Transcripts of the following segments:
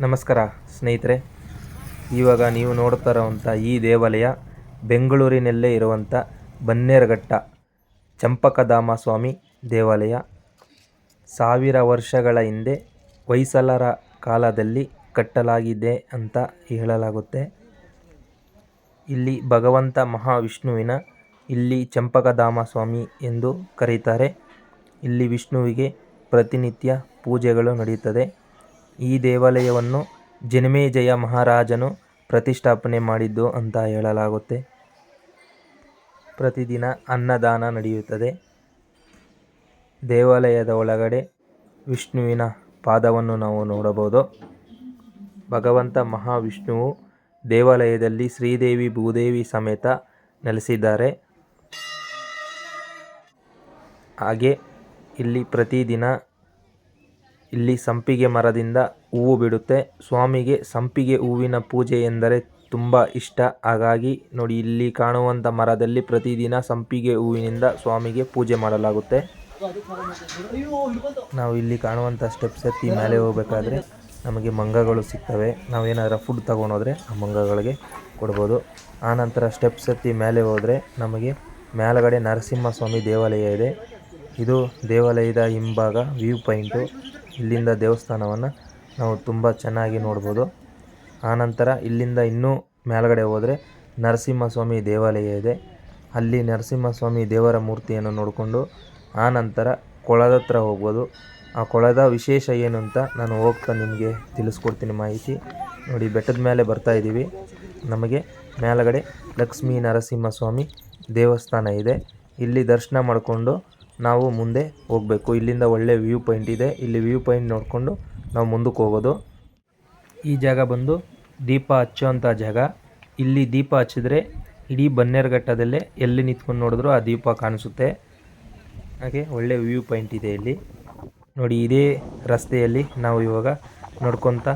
ನಮಸ್ಕಾರ, ಸ್ನೇಹಿತರೆ. ಇವಾಗ ನೀವು ನೋಡ್ತಾ ಇರೋವಂಥ ಈ ದೇವಾಲಯ ಬೆಂಗಳೂರಿನಲ್ಲೇ ಇರುವಂಥ ಬನ್ನೇರಘಟ್ಟ ಚಂಪಕಧಾಮ ಸ್ವಾಮಿ ದೇವಾಲಯ. ಸಾವಿರ ವರ್ಷಗಳ ಹಿಂದೆ ಹೊಯ್ಸಲರ ಕಾಲದಲ್ಲಿ ಕಟ್ಟಲಾಗಿದೆ ಅಂತ ಹೇಳಲಾಗುತ್ತೆ. ಇಲ್ಲಿ ಭಗವಂತ ಮಹಾವಿಷ್ಣುವಿನ ಇಲ್ಲಿ ಚಂಪಕಧಾಮ ಸ್ವಾಮಿ ಎಂದು ಕರೀತಾರೆ. ಇಲ್ಲಿ ವಿಷ್ಣುವಿಗೆ ಪ್ರತಿನಿತ್ಯ ಪೂಜೆಗಳು ನಡೆಯುತ್ತದೆ ಈ ದೇವಾಲಯವನ್ನು ಜನಮೇಜಯ ಮಹಾರಾಜನು ಪ್ರತಿಷ್ಠಾಪನೆ ಮಾಡಿದ್ದು ಅಂತ ಹೇಳಲಾಗುತ್ತೆ. ಪ್ರತಿದಿನ ಅನ್ನದಾನ ನಡೆಯುತ್ತದೆ. ದೇವಾಲಯದ ಒಳಗಡೆ ವಿಷ್ಣುವಿನ ಪಾದವನ್ನು ನಾವು ನೋಡಬಹುದು. ಭಗವಂತ ಮಹಾವಿಷ್ಣುವು ದೇವಾಲಯದಲ್ಲಿ ಶ್ರೀದೇವಿ ಭೂದೇವಿ ಸಮೇತ ನೆಲೆಸಿದ್ದಾರೆ. ಹಾಗೆ ಇಲ್ಲಿ ಪ್ರತಿದಿನ ಇಲ್ಲಿ ಸಂಪಿಗೆ ಮರದಿಂದ ಹೂವು ಬಿಡುತ್ತೆ. ಸ್ವಾಮಿಗೆ ಸಂಪಿಗೆ ಹೂವಿನ ಪೂಜೆ ಎಂದರೆ ತುಂಬ ಇಷ್ಟ. ಹಾಗಾಗಿ ನೋಡಿ, ಇಲ್ಲಿ ಕಾಣುವಂತ ಮರದಲ್ಲಿ ಪ್ರತಿದಿನ ಸಂಪಿಗೆ ಹೂವಿನಿಂದ ಸ್ವಾಮಿಗೆ ಪೂಜೆ ಮಾಡಲಾಗುತ್ತೆ. ನಾವು ಇಲ್ಲಿ ಕಾಣುವಂತ ಸ್ಟೆಪ್ಸ್ ಎತ್ತಿ ಮೇಲೆ ಹೋಗಬೇಕಾದ್ರೆ ನಮಗೆ ಮಂಗಗಳು ಸಿಗ್ತವೆ. ನಾವೇನಾದ್ರೂ ಫುಡ್ ತಗೊಂಡೋದ್ರೆ ಆ ಮಂಗಗಳಿಗೆ ಕೊಡ್ಬೋದು. ಆನಂತರ ಸ್ಟೆಪ್ಸ್ ಎತ್ತಿ ಮೇಲೆ ಹೋದರೆ ನಮಗೆ ಮೇಲಗಡೆ ನರಸಿಂಹಸ್ವಾಮಿ ದೇವಾಲಯ ಇದೆ. ಇದು ದೇವಾಲಯದ ಹಿಂಭಾಗ ವ್ಯೂ ಪಾಯಿಂಟು ಇಲ್ಲಿಂದ ದೇವಸ್ಥಾನವನ್ನು ನಾವು ತುಂಬ ಚೆನ್ನಾಗಿ ನೋಡ್ಬೋದು. ಆನಂತರ ಇಲ್ಲಿಂದ ಇನ್ನೂ ಮೇಲ್ಗಡೆ ಹೋದರೆ ನರಸಿಂಹಸ್ವಾಮಿ ದೇವಾಲಯ ಇದೆ. ಅಲ್ಲಿ ನರಸಿಂಹಸ್ವಾಮಿ ದೇವರ ಮೂರ್ತಿಯನ್ನು ನೋಡಿಕೊಂಡು ಆನಂತರ ಕೊಳದ ಹತ್ರ ಹೋಗ್ಬೋದು. ಆ ಕೊಳದ ವಿಶೇಷ ಏನು ಅಂತ ನಾನು ಹೋಗ್ತಾ ನಿಮಗೆ ತಿಳಿಸ್ಕೊಡ್ತೀನಿ ಮಾಹಿತಿ. ನೋಡಿ, ಬೆಟ್ಟದ ಮೇಲೆ ಬರ್ತಾ ಇದ್ದೀವಿ. ನಮಗೆ ಮೇಲಗಡೆ ಲಕ್ಷ್ಮೀ ನರಸಿಂಹಸ್ವಾಮಿ ದೇವಸ್ಥಾನ ಇದೆ. ಇಲ್ಲಿ ದರ್ಶನ ಮಾಡಿಕೊಂಡು ನಾವು ಮುಂದೆ ಹೋಗಬೇಕು. ಇಲ್ಲಿಂದ ಒಳ್ಳೆ ವ್ಯೂ ಪಾಯಿಂಟ್ ಇದೆ. ಇಲ್ಲಿ ವ್ಯೂ ಪಾಯಿಂಟ್ ನೋಡಿಕೊಂಡು ನಾವು ಮುಂದಕ್ಕೆ ಹೋಗೋದು. ಈ ಜಾಗ ಬಂದು ದೀಪ ಹಚ್ಚುವಂಥ ಜಾಗ. ಇಲ್ಲಿ ದೀಪ ಹಚ್ಚಿದ್ರೆ ಇಡೀ ಬನ್ನೇರುಘಟ್ಟದಲ್ಲೇ ಎಲ್ಲಿ ನಿಂತ್ಕೊಂಡು ನೋಡಿದ್ರು ಆ ದೀಪ ಕಾಣಿಸುತ್ತೆ. ಹಾಗೆ ಒಳ್ಳೆ ವ್ಯೂ ಪಾಯಿಂಟ್ ಇದೆ ಇಲ್ಲಿ. ನೋಡಿ, ಇದೇ ರಸ್ತೆಯಲ್ಲಿ ನಾವು ಇವಾಗ ನೋಡ್ಕೊತ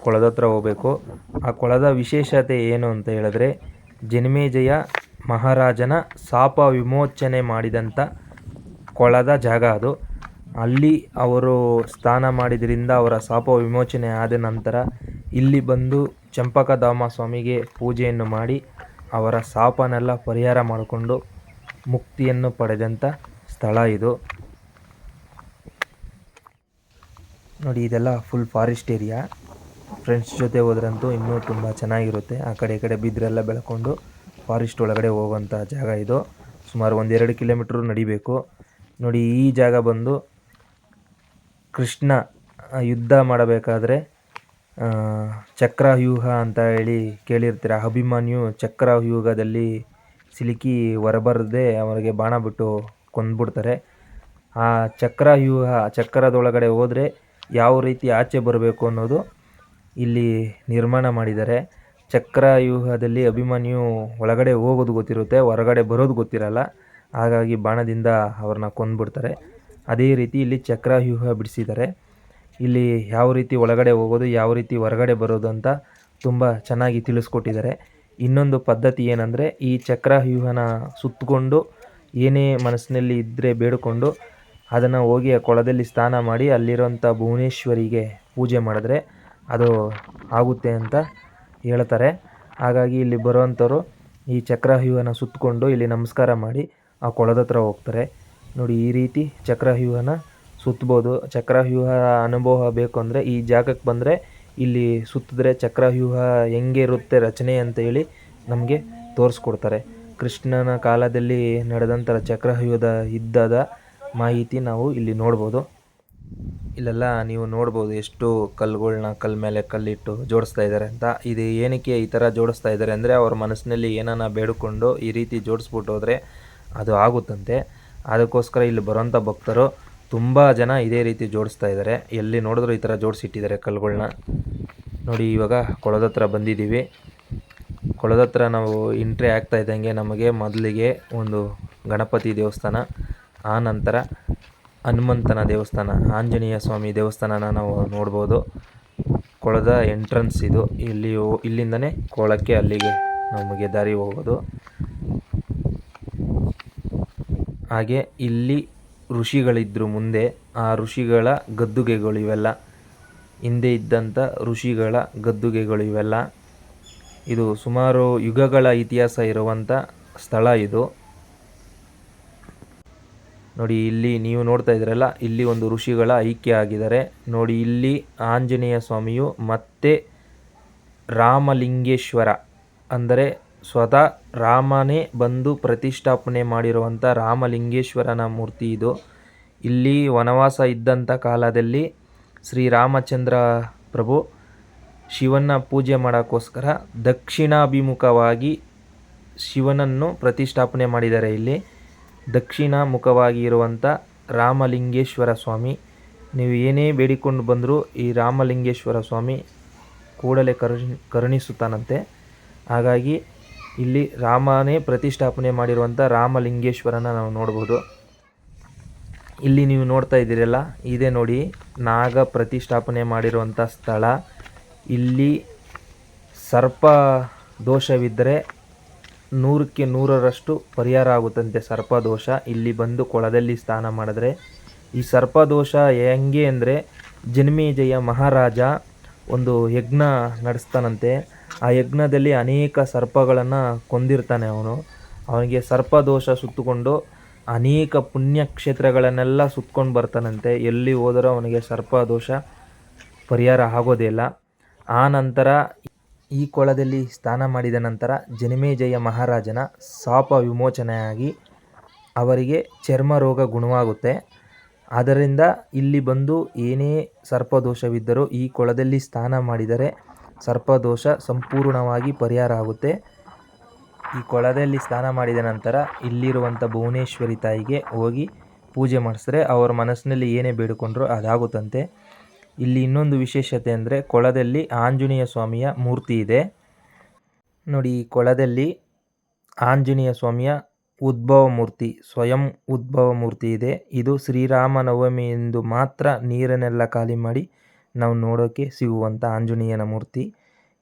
ಕೊಳದ ಹತ್ರ ಹೋಗಬೇಕು. ಆ ಕೊಳದ ವಿಶೇಷತೆ ಏನು ಅಂತ ಹೇಳಿದ್ರೆ ಜನ್ಮೇಜಯ ಮಹಾರಾಜನ ಶಾಪ ವಿಮೋಚನೆ ಮಾಡಿದಂಥ ಕೊಳದ ಜಾಗ ಅದು. ಅಲ್ಲಿ ಅವರು ಸ್ನಾನ ಮಾಡಿದ್ರಿಂದ ಅವರ ಶಾಪ ವಿಮೋಚನೆ ಆದ ನಂತರ ಇಲ್ಲಿ ಬಂದು ಚಂಪಕಧಾಮ ಸ್ವಾಮಿಗೆ ಪೂಜೆಯನ್ನು ಮಾಡಿ ಅವರ ಶಾಪನೆಲ್ಲ ಪರಿಹಾರ ಮಾಡಿಕೊಂಡು ಮುಕ್ತಿಯನ್ನು ಪಡೆದಂಥ ಸ್ಥಳ ಇದು. ನೋಡಿ, ಇದೆಲ್ಲ ಫುಲ್ ಫಾರೆಸ್ಟ್ ಏರಿಯಾ ಫ್ರೆಂಡ್ಸ್ ಜೊತೆ ಹೋದ್ರಂತೂ ಇನ್ನೂ ತುಂಬ ಚೆನ್ನಾಗಿರುತ್ತೆ. ಆ ಕಡೆ ಈ ಕಡೆ ಬಿದ್ರೆಲ್ಲ ಬೆಳ್ಕೊಂಡು ಫಾರೆಸ್ಟ್ ಒಳಗಡೆ ಹೋಗುವಂಥ ಜಾಗ ಇದು. ಸುಮಾರು ಒಂದೆರಡು ಕಿಲೋಮೀಟ್ರ್ ನಡಿಬೇಕು. ನೋಡಿ, ಈ ಜಾಗ ಬಂದು ಕೃಷ್ಣ ಯುದ್ಧ ಮಾಡಬೇಕಾದ್ರೆ ಚಕ್ರವ್ಯೂಹ ಅಂತ ಹೇಳಿ ಕೇಳಿರ್ತೀರ. ಅಭಿಮನ್ಯು ಚಕ್ರವ್ಯೂಹದಲ್ಲಿ ಸಿಲುಕಿ ಹೊರಬರದೆ ಅವರಿಗೆ ಬಾಣ ಬಿಟ್ಟು ಕೊಂದ್ಬಿಡ್ತಾರೆ. ಆ ಚಕ್ರವ್ಯೂಹ ಚಕ್ರದೊಳಗಡೆ ಹೋದರೆ ಯಾವ ರೀತಿ ಆಚೆ ಬರಬೇಕು ಅನ್ನೋದು ಇಲ್ಲಿ ನಿರ್ಮಾಣ ಮಾಡಿದ್ದಾರೆ. ಚಕ್ರವ್ಯೂಹದಲ್ಲಿ ಅಭಿಮನ್ಯು ಒಳಗಡೆ ಹೋಗೋದು ಗೊತ್ತಿರುತ್ತೆ, ಹೊರಗಡೆ ಬರೋದು ಗೊತ್ತಿರಲ್ಲ. ಹಾಗಾಗಿ ಬಾಣದಿಂದ ಅವ್ರನ್ನ ಕೊಂದ್ಬಿಡ್ತಾರೆ. ಅದೇ ರೀತಿ ಇಲ್ಲಿ ಚಕ್ರವ್ಯೂಹ ಬಿಡಿಸಿದ್ದಾರೆ. ಇಲ್ಲಿ ಯಾವ ರೀತಿ ಒಳಗಡೆ ಹೋಗೋದು, ಯಾವ ರೀತಿ ಹೊರಗಡೆ ಬರೋದು ಅಂತ ತುಂಬ ಚೆನ್ನಾಗಿ ತಿಳಿಸ್ಕೊಟ್ಟಿದ್ದಾರೆ. ಇನ್ನೊಂದು ಪದ್ಧತಿ ಏನಂದರೆ ಈ ಚಕ್ರವ್ಯೂಹನ ಸುತ್ತಕೊಂಡು ಏನೇ ಮನಸ್ಸಿನಲ್ಲಿ ಇದ್ದರೆ ಬೇಡಿಕೊಂಡು ಅದನ್ನು ಹೋಗಿ ಆ ಕೊಳದಲ್ಲಿ ಸ್ನಾನ ಮಾಡಿ ಅಲ್ಲಿರೋಂಥ ಭುವನೇಶ್ವರಿಗೆ ಪೂಜೆ ಮಾಡಿದ್ರೆ ಅದು ಆಗುತ್ತೆ ಅಂತ ಹೇಳ್ತಾರೆ. ಹಾಗಾಗಿ ಇಲ್ಲಿ ಬರುವಂಥವ್ರು ಈ ಚಕ್ರವ್ಯೂಹನ ಸುತ್ತಕೊಂಡು ಇಲ್ಲಿ ನಮಸ್ಕಾರ ಮಾಡಿ ಆ ಕೊಳದ ಹತ್ರ ಹೋಗ್ತಾರೆ. ನೋಡಿ, ಈ ರೀತಿ ಚಕ್ರವ್ಯೂಹನ ಸುತ್ತಬೋದು ಚಕ್ರವ್ಯೂಹ ಅನುಭವ ಬೇಕು ಅಂದರೆ ಈ ಜಾಗಕ್ಕೆ ಬಂದರೆ ಇಲ್ಲಿ ಸುತ್ತಿದ್ರೆ ಚಕ್ರವ್ಯೂಹ ಹೆಂಗೆ ಇರುತ್ತೆ ರಚನೆ ಅಂತ ಹೇಳಿ ನಮಗೆ ತೋರಿಸ್ಕೊಡ್ತಾರೆ. ಕೃಷ್ಣನ ಕಾಲದಲ್ಲಿ ನಡೆದಂಥ ಚಕ್ರವ್ಯೂಹದ ಇದ್ದದ ಮಾಹಿತಿ ನಾವು ಇಲ್ಲಿ ನೋಡ್ಬೋದು. ಇಲ್ಲೆಲ್ಲ ನೀವು ನೋಡ್ಬೋದು ಎಷ್ಟು ಕಲ್ಲುಗಳ್ನ ಕಲ್ ಮೇಲೆ ಕಲ್ಲಿಟ್ಟು ಜೋಡಿಸ್ತಾ ಇದ್ದಾರೆ ಅಂತ. ಇದು ಏನಕ್ಕೆ ಈ ಥರ ಜೋಡಿಸ್ತಾ ಇದ್ದಾರೆ ಅಂದರೆ ಅವ್ರ ಮನಸ್ಸಿನಲ್ಲಿ ಏನನ್ನ ಬೇಡಿಕೊಂಡು ಈ ರೀತಿ ಜೋಡಿಸ್ಬಿಟ್ಟು ಹೋದರೆ ಅದು ಆಗುತ್ತಂತೆ. ಅದಕ್ಕೋಸ್ಕರ ಇಲ್ಲಿ ಬರೋಂಥ ಭಕ್ತರು ತುಂಬ ಜನ ಇದೇ ರೀತಿ ಜೋಡಿಸ್ತಾ ಇದ್ದಾರೆ. ಎಲ್ಲಿ ನೋಡಿದ್ರು ಈ ಥರ ಜೋಡಿಸಿಟ್ಟಿದ್ದಾರೆ ಕಲ್ಲುಗಳ್ನ. ನೋಡಿ, ಇವಾಗ ಕೊಳದ ಹತ್ರ ಬಂದಿದ್ದೀವಿ. ಕೊಳದ ಹತ್ರ ನಾವು ಎಂಟ್ರಿ ಆಗ್ತಾ ಇದ್ದಂಗೆ ನಮಗೆ ಮೊದಲಿಗೆ ಒಂದು ಗಣಪತಿ ದೇವಸ್ಥಾನ, ಆ ನಂತರ ಹನುಮಂತನ ದೇವಸ್ಥಾನ, ಆಂಜನೇಯ ಸ್ವಾಮಿ ದೇವಸ್ಥಾನನ ನಾವು ನೋಡ್ಬೋದು. ಕೊಳದ ಎಂಟ್ರನ್ಸ್ ಇದು. ಇಲ್ಲಿ ಇಲ್ಲಿಂದನೇ ಕೊಳಕ್ಕೆ ಅಲ್ಲಿಗೆ ನಮಗೆ ದಾರಿ ಹೋಗೋದು. ಹಾಗೆ ಇಲ್ಲಿ ಋಷಿಗಳಿದ್ರು ಮುಂದೆ, ಆ ಋಷಿಗಳ ಗದ್ದುಗೆಗಳು ಇವೆಲ್ಲ. ಹಿಂದೆ ಇದ್ದಂಥ ಋಷಿಗಳ ಗದ್ದುಗೆಗಳು ಇವೆಲ್ಲ. ಇದು ಸುಮಾರು ಯುಗಗಳ ಇತಿಹಾಸ ಇರುವಂಥ ಸ್ಥಳ ಇದು. ನೋಡಿ, ಇಲ್ಲಿ ನೀವು ನೋಡ್ತಾ ಇದ್ರಲ್ಲ ಇಲ್ಲಿ ಒಂದು ಋಷಿಗಳ ಐಕ್ಯ ಆಗಿದ್ದಾರೆ. ನೋಡಿ, ಇಲ್ಲಿ ಆಂಜನೇಯ ಸ್ವಾಮಿಯು ಮತ್ತೆ ರಾಮಲಿಂಗೇಶ್ವರ, ಅಂದರೆ ಸ್ವತಃ ರಾಮನೇ ಬಂದು ಪ್ರತಿಷ್ಠಾಪನೆ ಮಾಡಿರುವಂಥ ರಾಮಲಿಂಗೇಶ್ವರನ ಮೂರ್ತಿ ಇದು. ಇಲ್ಲಿ ವನವಾಸ ಇದ್ದಂಥ ಕಾಲದಲ್ಲಿ ಶ್ರೀರಾಮಚಂದ್ರ ಪ್ರಭು ಶಿವನ ಪೂಜೆ ಮಾಡೋಕ್ಕೋಸ್ಕರ ದಕ್ಷಿಣಾಭಿಮುಖವಾಗಿ ಶಿವನನ್ನು ಪ್ರತಿಷ್ಠಾಪನೆ ಮಾಡಿದ್ದಾರೆ ಇಲ್ಲಿ. ದಕ್ಷಿಣ ಮುಖವಾಗಿ ಇರುವಂಥ ರಾಮಲಿಂಗೇಶ್ವರ ಸ್ವಾಮಿ. ನೀವು ಏನೇ ಬೇಡಿಕೊಂಡು ಬಂದರೂ ಈ ರಾಮಲಿಂಗೇಶ್ವರ ಸ್ವಾಮಿ ಕೂಡಲೇ ಕರುಣಿ, ಕರುಣಿಸುತ್ತಾನಂತೆ. ಹಾಗಾಗಿ ಇಲ್ಲಿ ರಾಮನೇ ಪ್ರತಿಷ್ಠಾಪನೆ ಮಾಡಿರುವಂಥ ರಾಮಲಿಂಗೇಶ್ವರನ ನಾವು ನೋಡ್ಬೋದು. ಇಲ್ಲಿ ನೀವು ನೋಡ್ತಾ ಇದ್ದೀರಲ್ಲ, ಇದೇ ನೋಡಿ, ನಾಗ ಪ್ರತಿಷ್ಠಾಪನೆ ಮಾಡಿರುವಂಥ ಸ್ಥಳ. ಇಲ್ಲಿ ಸರ್ಪ ದೋಷವಿದ್ದರೆ ನೂರಕ್ಕೆ ನೂರರಷ್ಟು ಪರಿಹಾರ ಆಗುತ್ತಂತೆ ಸರ್ಪದೋಷ ಇಲ್ಲಿ ಬಂದು ಕೊಳದಲ್ಲಿ ಸ್ನಾನ ಮಾಡಿದ್ರೆ, ಈ ಸರ್ಪದೋಷ ಹೆಂಗೆ ಅಂದರೆ ಜನ್ಮೇಜಯ ಮಹಾರಾಜ ಒಂದು ಯಜ್ಞ ನಡೆಸ್ತಾನಂತೆ. ಆ ಯಜ್ಞದಲ್ಲಿ ಅನೇಕ ಸರ್ಪಗಳನ್ನು ಕೊಂದಿರ್ತಾನೆ ಅವನು. ಅವನಿಗೆ ಸರ್ಪದೋಷ ಸುತ್ತಕೊಂಡು ಅನೇಕ ಪುಣ್ಯಕ್ಷೇತ್ರಗಳನ್ನೆಲ್ಲ ಸುತ್ಕೊಂಡು ಬರ್ತಾನಂತೆ. ಎಲ್ಲಿ ಹೋದರೂ ಅವನಿಗೆ ಸರ್ಪದೋಷ ಪರಿಹಾರ ಆಗೋದೇ ಇಲ್ಲ. ಆ ನಂತರ ಈ ಕೊಳದಲ್ಲಿ ಸ್ನಾನ ಮಾಡಿದ ನಂತರ ಜನಮೇಜಯ ಮಹಾರಾಜನ ಸಾಪ ವಿಮೋಚನೆಯಾಗಿ ಅವರಿಗೆ ಚರ್ಮ ರೋಗ ಗುಣವಾಗುತ್ತೆ. ಆದ್ದರಿಂದ ಇಲ್ಲಿ ಬಂದು ಏನೇ ಸರ್ಪದೋಷವಿದ್ದರೂ ಈ ಕೊಳದಲ್ಲಿ ಸ್ನಾನ ಮಾಡಿದರೆ ಸರ್ಪದೋಷ ಸಂಪೂರ್ಣವಾಗಿ ಪರಿಹಾರ ಆಗುತ್ತೆ. ಈ ಕೊಳದಲ್ಲಿ ಸ್ನಾನ ಮಾಡಿದ ನಂತರ ಇಲ್ಲಿರುವಂಥ ಭುವನೇಶ್ವರಿ ತಾಯಿಗೆ ಹೋಗಿ ಪೂಜೆ ಮಾಡಿಸಿದ್ರೆ ಅವರ ಮನಸ್ಸಿನಲ್ಲಿ ಏನೇ ಬೇಡಿಕೊಂಡ್ರೂ ಅದಾಗುತ್ತಂತೆ. ಇಲ್ಲಿ ಇನ್ನೊಂದು ವಿಶೇಷತೆ ಅಂದರೆ ಕೊಳದಲ್ಲಿ ಆಂಜನೇಯ ಸ್ವಾಮಿಯ ಮೂರ್ತಿ ಇದೆ. ನೋಡಿ, ಈ ಕೊಳದಲ್ಲಿ ಆಂಜನೇಯ ಸ್ವಾಮಿಯ ಉದ್ಭವ ಮೂರ್ತಿ, ಸ್ವಯಂ ಉದ್ಭವ ಮೂರ್ತಿ ಇದೆ. ಇದು ಶ್ರೀರಾಮ ನವಮಿ ಎಂದು ಮಾತ್ರ ನೀರನ್ನೆಲ್ಲ ಖಾಲಿ ಮಾಡಿ ನಾವು ನೋಡೋಕ್ಕೆ ಸಿಗುವಂಥ ಆಂಜನೇಯನ ಮೂರ್ತಿ.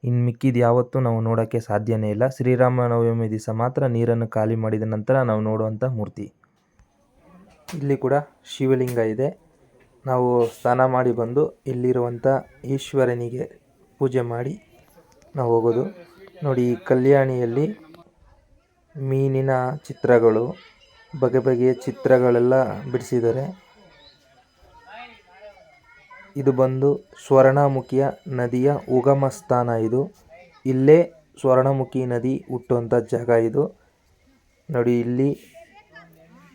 ಇನ್ನು ಮಿಕ್ಕಿದ ಯಾವತ್ತೂ ನಾವು ನೋಡೋಕ್ಕೆ ಸಾಧ್ಯನೇ ಇಲ್ಲ. ಶ್ರೀರಾಮ ನವಮಿ ದಿವಸ ಮಾತ್ರ ನೀರನ್ನು ಖಾಲಿ ಮಾಡಿದ ನಂತರ ನಾವು ನೋಡುವಂಥ ಮೂರ್ತಿ. ಇಲ್ಲಿ ಕೂಡ ಶಿವಲಿಂಗ ಇದೆ. ನಾವು ಸ್ನಾನ ಮಾಡಿ ಬಂದು ಇಲ್ಲಿರುವಂಥ ಈಶ್ವರನಿಗೆ ಪೂಜೆ ಮಾಡಿ ನಾವು ಹೋಗೋದು. ನೋಡಿ, ಈ ಕಲ್ಯಾಣಿಯಲ್ಲಿ ಮೀನಿನ ಚಿತ್ರಗಳು, ಬಗೆ ಬಗೆಯ ಚಿತ್ರಗಳೆಲ್ಲ ಬಿಡಿಸಿದ್ದಾರೆ. ಇದು ಬಂದು ಸ್ವರ್ಣಮುಖಿಯ ನದಿಯ ಉಗಮ ಸ್ಥಾನ ಇದು. ಇಲ್ಲೇ ಸ್ವರ್ಣಮುಖಿ ನದಿ ಹುಟ್ಟುವಂಥ ಜಾಗ ಇದು. ನೋಡಿ, ಇಲ್ಲಿ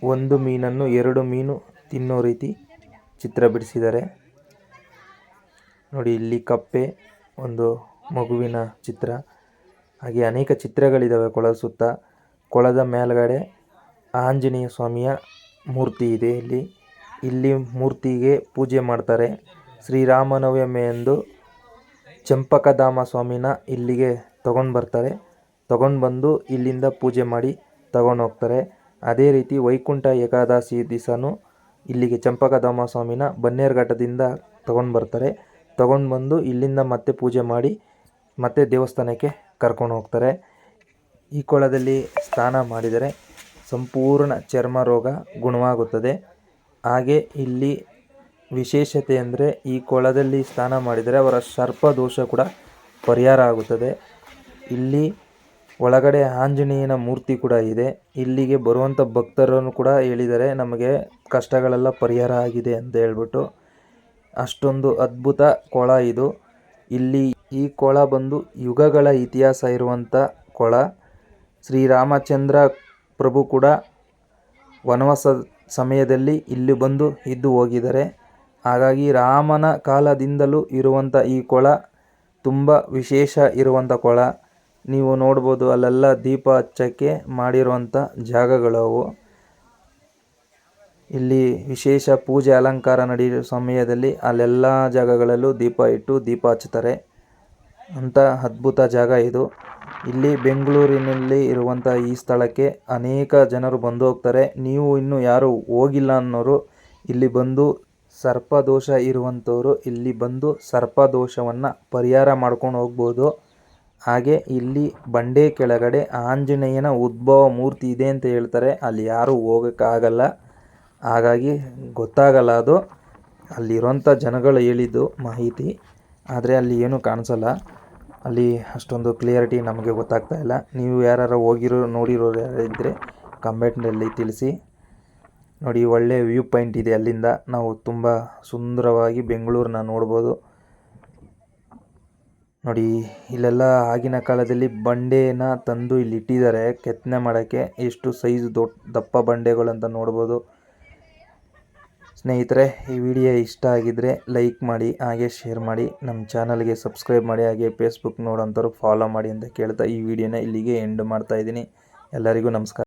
ಒಂದು ಮೀನನ್ನು ಎರಡು ಮೀನು ತಿನ್ನೋ ರೀತಿ ಚಿತ್ರ ಬಿಡಿಸಿದ್ದಾರೆ. ನೋಡಿ, ಇಲ್ಲಿ ಕಪ್ಪೆ ಒಂದು ಮಗುವಿನ ಚಿತ್ರ. ಹಾಗೆ ಅನೇಕ ಚಿತ್ರಗಳಿದ್ದಾವೆ ಕೊಳದ ಸುತ್ತ. ಕೊಳದ ಮೇಲ್ಗಡೆ ಆಂಜನೇಯ ಸ್ವಾಮಿಯ ಮೂರ್ತಿ ಇದೆ ಇಲ್ಲಿ. ಇಲ್ಲಿ ಮೂರ್ತಿಗೆ ಪೂಜೆ ಮಾಡ್ತಾರೆ. ಶ್ರೀರಾಮನವಮಿ ಎಂದು ಚಂಪಕಧಾಮ ಸ್ವಾಮಿನ ಇಲ್ಲಿಗೆ ತಗೊಂಡು ಬರ್ತಾರೆ. ತಗೊಂಡು ಬಂದು ಇಲ್ಲಿಂದ ಪೂಜೆ ಮಾಡಿ ತಗೊಂಡು ಹೋಗ್ತಾರೆ. ಅದೇ ರೀತಿ ವೈಕುಂಠ ಏಕಾದಶಿ ದಿವಸನೂ ಇಲ್ಲಿಗೆ ಚಂಪಕಧಾಮ ಸ್ವಾಮಿನ ಬನ್ನೇರುಘಟ್ಟದಿಂದ ತಗೊಂಡು ಬರ್ತಾರೆ. ತಗೊಂಡು ಬಂದು ಇಲ್ಲಿಂದ ಮತ್ತೆ ಪೂಜೆ ಮಾಡಿ ಮತ್ತೆ ದೇವಸ್ಥಾನಕ್ಕೆ ಕರ್ಕೊಂಡು ಹೋಗ್ತಾರೆ. ಈ ಕೊಳದಲ್ಲಿ ಸ್ನಾನ ಮಾಡಿದರೆ ಸಂಪೂರ್ಣ ಚರ್ಮ ರೋಗ ಗುಣವಾಗುತ್ತದೆ. ಹಾಗೆ ಇಲ್ಲಿ ವಿಶೇಷತೆ ಅಂದರೆ ಈ ಕೊಳದಲ್ಲಿ ಸ್ನಾನ ಮಾಡಿದರೆ ಅವರ ಸರ್ಪ ದೋಷ ಕೂಡ ಪರಿಹಾರ ಆಗುತ್ತದೆ. ಇಲ್ಲಿ ಒಳಗಡೆ ಆಂಜನೇಯನ ಮೂರ್ತಿ ಕೂಡ ಇದೆ. ಇಲ್ಲಿಗೆ ಬರುವಂಥ ಭಕ್ತರನ್ನು ಕೂಡ ಹೇಳಿದರೆ ನಮಗೆ ಕಷ್ಟಗಳೆಲ್ಲ ಪರಿಹಾರ ಆಗಿದೆ ಅಂತ ಹೇಳ್ಬಿಟ್ಟು ಅಷ್ಟೊಂದು ಅದ್ಭುತ ಕೊಳ ಇದು. ಇಲ್ಲಿ ಈ ಕೊಳ ಬಂದು ಯುಗಗಳ ಇತಿಹಾಸ ಇರುವಂಥ ಕೊಳ. ಶ್ರೀರಾಮಚಂದ್ರ ಪ್ರಭು ಕೂಡ ವನವಾಸ ಸಮಯದಲ್ಲಿ ಇಲ್ಲಿ ಬಂದು ಇದ್ದು ಹೋಗಿದ್ದಾರೆ. ಹಾಗಾಗಿ ರಾಮನ ಕಾಲದಿಂದಲೂ ಇರುವಂಥ ಈ ಕೊಳ ತುಂಬ ವಿಶೇಷ ಇರುವಂಥ ಕೊಳ. ನೀವು ನೋಡ್ಬೋದು ಅಲ್ಲೆಲ್ಲ ದೀಪ ಹಚ್ಚಕ್ಕೆ ಮಾಡಿರುವಂಥ ಜಾಗಗಳವು. ಇಲ್ಲಿ ವಿಶೇಷ ಪೂಜೆ ಅಲಂಕಾರ ನಡೆಯುವ ಸಮಯದಲ್ಲಿ ಅಲ್ಲೆಲ್ಲ ಜಾಗಗಳಲ್ಲೂ ದೀಪ ಇಟ್ಟು ದೀಪ ಹಚ್ತಾರೆ ಅಂಥ ಅದ್ಭುತ ಜಾಗ ಇದು. ಇಲ್ಲಿ ಬೆಂಗಳೂರಿನಲ್ಲಿ ಇರುವಂಥ ಈ ಸ್ಥಳಕ್ಕೆ ಅನೇಕ ಜನರು ಬಂದು ಹೋಗ್ತಾರೆ. ನೀವು ಇನ್ನೂ ಯಾರು ಹೋಗಿಲ್ಲ ಅನ್ನೋರು ಇಲ್ಲಿ ಬಂದು ಸರ್ಪದೋಷ ಇರುವಂಥವರು ಇಲ್ಲಿ ಬಂದು ಸರ್ಪದೋಷವನ್ನು ಪರಿಹಾರ ಮಾಡ್ಕೊಂಡು ಹೋಗ್ಬೋದು. ಹಾಗೆ ಇಲ್ಲಿ ಬಂಡೆ ಕೆಳಗಡೆ ಆಂಜನೇಯನ ಉದ್ಭವ ಮೂರ್ತಿ ಇದೆ ಅಂತ ಹೇಳ್ತಾರೆ. ಅಲ್ಲಿ ಯಾರೂ ಹೋಗೋಕ್ಕಾಗಲ್ಲ. ಹಾಗಾಗಿ ಗೊತ್ತಾಗಲ್ಲ ಅದು. ಅಲ್ಲಿರುವಂಥ ಜನಗಳು ಹೇಳಿದ್ದು ಮಾಹಿತಿ. ಆದರೆ ಅಲ್ಲಿ ಏನೂ ಕಾಣಿಸಲ್ಲ. ಅಲ್ಲಿ ಅಷ್ಟೊಂದು ಕ್ಲಿಯರಿಟಿ ನಮಗೆ ಗೊತ್ತಾಗ್ತಾ ಇಲ್ಲ. ನೀವು ಯಾರು ಹೋಗಿರೋ ನೋಡಿರೋರು ಯಾರು ಇದ್ದರೆ ಕಮೆಂಟ್ನಲ್ಲಿ ತಿಳಿಸಿ. ನೋಡಿ, ಒಳ್ಳೆ ವ್ಯೂ ಪಾಯಿಂಟ್ ಇದೆ. ಅಲ್ಲಿಂದ ನಾವು ತುಂಬ ಸುಂದರವಾಗಿ ಬೆಂಗಳೂರನ್ನ ನೋಡ್ಬೋದು. ನೋಡಿ, ಇಲ್ಲೆಲ್ಲ ಆಗಿನ ಕಾಲದಲ್ಲಿ ಬಂಡೆನ ತಂದು ಇಲ್ಲಿ ಇಟ್ಟಿದ್ದಾರೆ. ಕೆತ್ತನೆ ಮಾಡೋಕ್ಕೆ ಎಷ್ಟು ಸೈಜ್ ದೊಡ್ಡ ದಪ್ಪ ಬಂಡೆಗಳು ಅಂತ ನೋಡ್ಬೋದು. ಸ್ನೇಹಿತರೆ, ಈ ವಿಡಿಯೋ ಇಷ್ಟ ಆಗಿದ್ದರೆ ಲೈಕ್ ಮಾಡಿ, ಹಾಗೆ ಶೇರ್ ಮಾಡಿ. ನಮ್ಮ ಚಾನಲ್ಗೆ ಸಬ್ಸ್ಕ್ರೈಬ್ ಮಾಡಿ, ಹಾಗೆ ಫೇಸ್ಬುಕ್ ನೋಡೋಂಥವ್ರು ಫಾಲೋ ಮಾಡಿ ಅಂತ ಕೇಳ್ತಾ ಈ ವಿಡಿಯೋನ ಇಲ್ಲಿಗೆ ಎಂಡ್ ಮಾಡ್ತಾ ಇದ್ದೀನಿ. ಎಲ್ಲರಿಗೂ ನಮಸ್ಕಾರ.